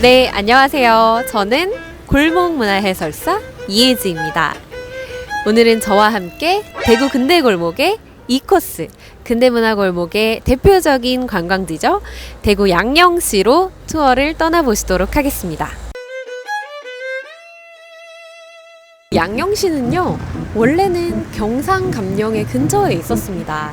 네, 안녕하세요. 저는 골목 문화 해설사 이혜지입니다. 오늘은 저와 함께 대구 근대 골목의 이코스 근대 문화 골목의 대표적인 관광지죠. 대구 양령시로 투어를 떠나보시도록 하겠습니다. 양령시는요, 원래는 경상감령의 근처에 있었습니다.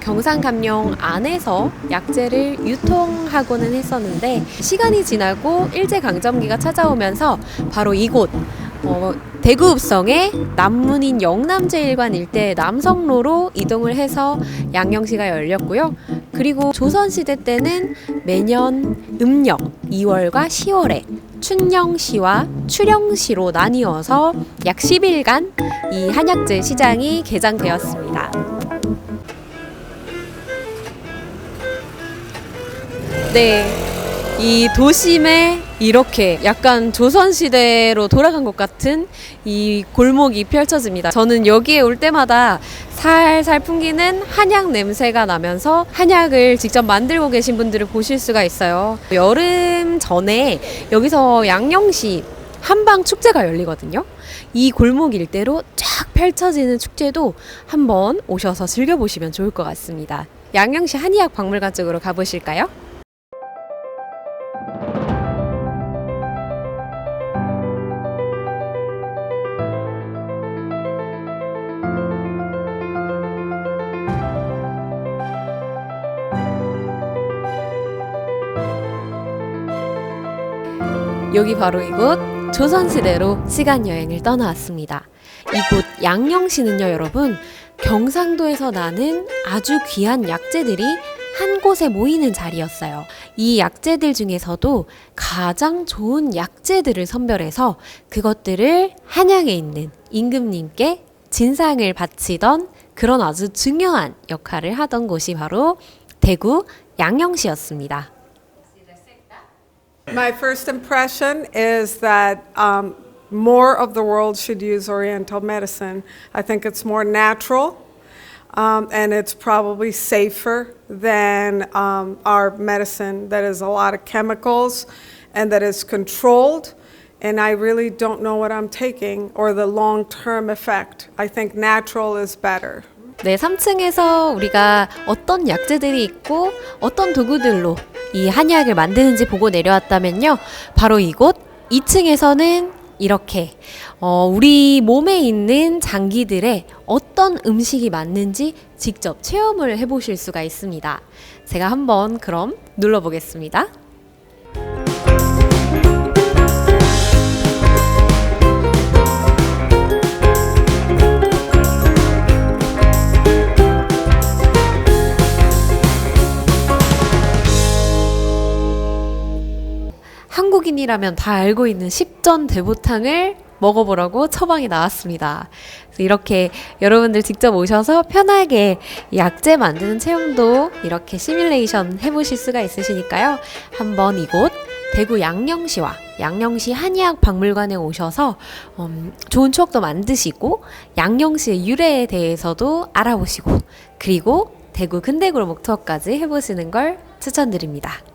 경상감령 안에서 약재를 유통하고는 했었는데 시간이 지나고 일제강점기가 찾아오면서 바로 이곳 어, 대구읍성의 남문인 영남제일관 일대 남성로로 이동을 해서 양령시가 열렸고요. 그리고 조선시대 때는 매년 음력 2월과 10월에 춘령시와 추령시로 나뉘어서 약 10일간 이 한약재 시장이 개장되었습니다. 네. 이 도심에 이렇게 약간 조선시대로 돌아간 것 같은 이 골목이 펼쳐집니다. 저는 여기에 올 때마다 살살 풍기는 한약 냄새가 나면서 한약을 직접 만들고 계신 분들을 보실 수가 있어요. 여름 전에 여기서 양령시 한방 축제가 열리거든요. 이 골목 일대로 쫙 펼쳐지는 축제도 한번 오셔서 즐겨보시면 좋을 것 같습니다. 양령시 한의학 박물관 쪽으로 가보실까요? 여기 바로 이곳 조선시대로 시간 여행을 떠나왔습니다. 이곳 양령시는요, 여러분, 경상도에서 나는 아주 귀한 약재들이 한 곳에 모이는 자리였어요. 이 약재들 중에서도 가장 좋은 약재들을 선별해서 그것들을 한양에 있는 임금님께 진상을 바치던 그런 아주 중요한 역할을 하던 곳이 바로 대구 양령시였습니다. My first impression is that um, more of the world should use Oriental medicine. I think it's more natural um, and it's probably safer than um, our medicine that is a lot of chemicals and that is controlled. And I really don't know what I'm taking or the long term effect. I think natural is better. 네, 3층에서 우리가 어떤 약재들이 있고 어떤 도구들로 이 한약을 만드는지 보고 내려왔다면요. 바로 이곳 2층에서는 이렇게 어, 우리 몸에 있는 장기들의 어떤 음식이 맞는지 직접 체험을 해보실 수가 있습니다. 제가 한번 그럼 눌러보겠습니다. 한국인이라면 다 알고 있는 십전 대보탕을 먹어보라고 처방이 나왔습니다. 이렇게 여러분들 직접 오셔서 편하게 약재 만드는 체험도 이렇게 시뮬레이션 해보실 수가 있으시니까요. 한번 이곳 대구 양령시와 양령시 한의학 박물관에 오셔서 음, 좋은 추억도 만드시고 양령시의 유래에 대해서도 알아보시고 그리고 대구 근대골목 투어까지 해보시는 걸 추천드립니다.